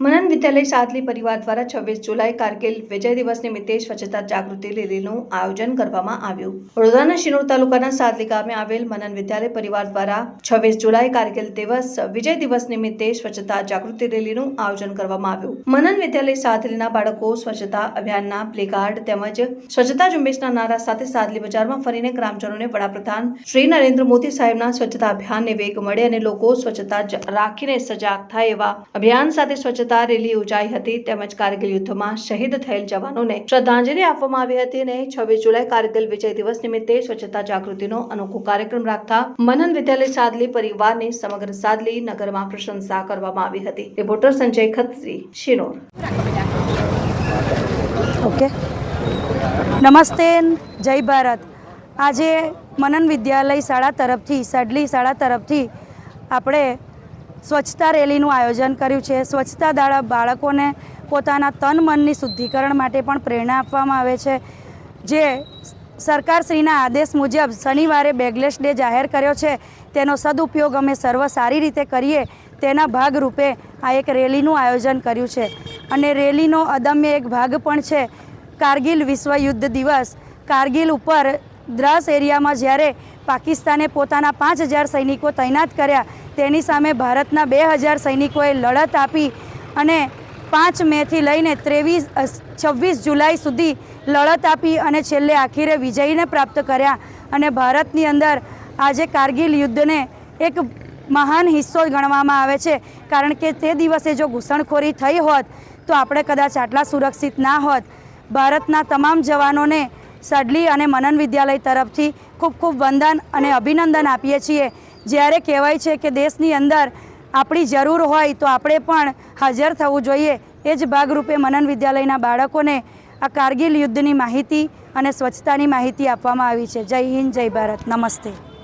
મનન વિદ્યાલય સાદલી પરિવાર દ્વારા છવ્વીસ જુલાઈ કારગિલ વિજય દિવસ નિમિત્તે સ્વચ્છતા જાગૃતિ રેલીનું આયોજન કરવામાં આવ્યું. વડોદરાના શિનોર તાલુકાના સાદલી ગામે આવેલ મનન વિદ્યાલય પરિવાર દ્વારા છવ્વીસ જુલાઈ કારગિલ દિવસ વિજય દિવસ નિમિત્તે સ્વચ્છતા જાગૃતિ રેલીનું આયોજન કરવામાં આવ્યું. મનન વિદ્યાલય સાદલીના બાળકો સ્વચ્છતા અભિયાનના પ્લેકાર્ડ તેમજ સ્વચ્છતા ઝુંબેશના નારા સાથે સાદલી બજારમાં ફરીને ગ્રામજનોને વડાપ્રધાન શ્રી નરેન્દ્ર મોદી સાહેબના સ્વચ્છતા અભિયાનને વેગ મળે અને લોકો સ્વચ્છતા રાખીને સજાગ થાય એવા અભિયાન સાથે સ્વચ્છતા રેલી યોજાઈ હતી. તેમજ કારગિલ યુદ્ધમાં શહીદ થયેલ જવાનોને શ્રદ્ધાંજલિ આપવામાં આવી હતી અને છવ્વીસ જુલાઈ કારગિલ વિજય દિવસ નિમિત્તે સ્વચ્છતા જાગૃતિનો અનોખો કાર્યક્રમ રાખતા મનન વિદ્યાલય સાદલી પરિવારની સમગ્ર સાદલી નગરમાં પ્રશંસા કરવામાં આવી હતી. રિપોર્ટર સંજય ખત્રી શિનોર. ઓકે. નમસ્તે જય ભારત. આજે મનન વિદ્યાલય શાળા તરફથી, સાડલી શાળા તરફથી આપણે સ્વચ્છતા રેલીનું આયોજન કર્યું છે. સ્વચ્છતા દાડા બાળકોને પોતાના તન મનની શુદ્ધિકરણ માટે પણ પ્રેરણા આપવામાં આવે છે. જે સરકારશ્રીના આદેશ મુજબ શનિવારે બેગલેસ ડે જાહેર કર્યો છે. તેનો સદુપયોગ અમે સર્વ સારી રીતે કરીએ તેના ભાગરૂપે આ એક રેલીનું આયોજન કર્યું છે. અને રેલીનો અદમ્ય એક ભાગ પણ છે. કારગિલ વિશ્વ યુદ્ધ દિવસ. કારગિલ ઉપર દ્રાસ એરિયામાં જ્યારે પાકિસ્તાને પોતાના પાંચ હજાર સૈનિકો તૈનાત કર્યા. તેની સામે ભારતના બે હજાર સૈનિકોએ લડત આપી અને પાંચ મેથી લઈને ત્રેવીસ છવ્વીસ જુલાઈ સુધી લડત આપી અને છેલ્લે આખીરે વિજયને પ્રાપ્ત કર્યા. અને ભારતની અંદર આજે કારગિલ યુદ્ધને એક મહાન હિસ્સો ગણવામાં આવે છે. કારણ કે તે દિવસે જો ઘૂસણખોરી થઈ હોત, તો આપણે કદાચ આટલા સુરક્ષિત ના હોત. ભારતના તમામ જવાનોને સડલી અને મનન વિદ્યાલય તરફથી ખૂબ ખૂબ વંદન અને અભિનંદન આપીએ છીએ. જ્યારે કહેવાય છે કે દેશની અંદર આપણી જરૂર હોય તો આપણે પણ હાજર થવું જોઈએ. એ જ ભાગરૂપે મનન વિદ્યાલયના બાળકોને આ કારગિલ યુદ્ધની માહિતી અને સ્વચ્છતાની માહિતી આપવામાં આવી છે. જય હિન્દ, જય ભારત. નમસ્તે.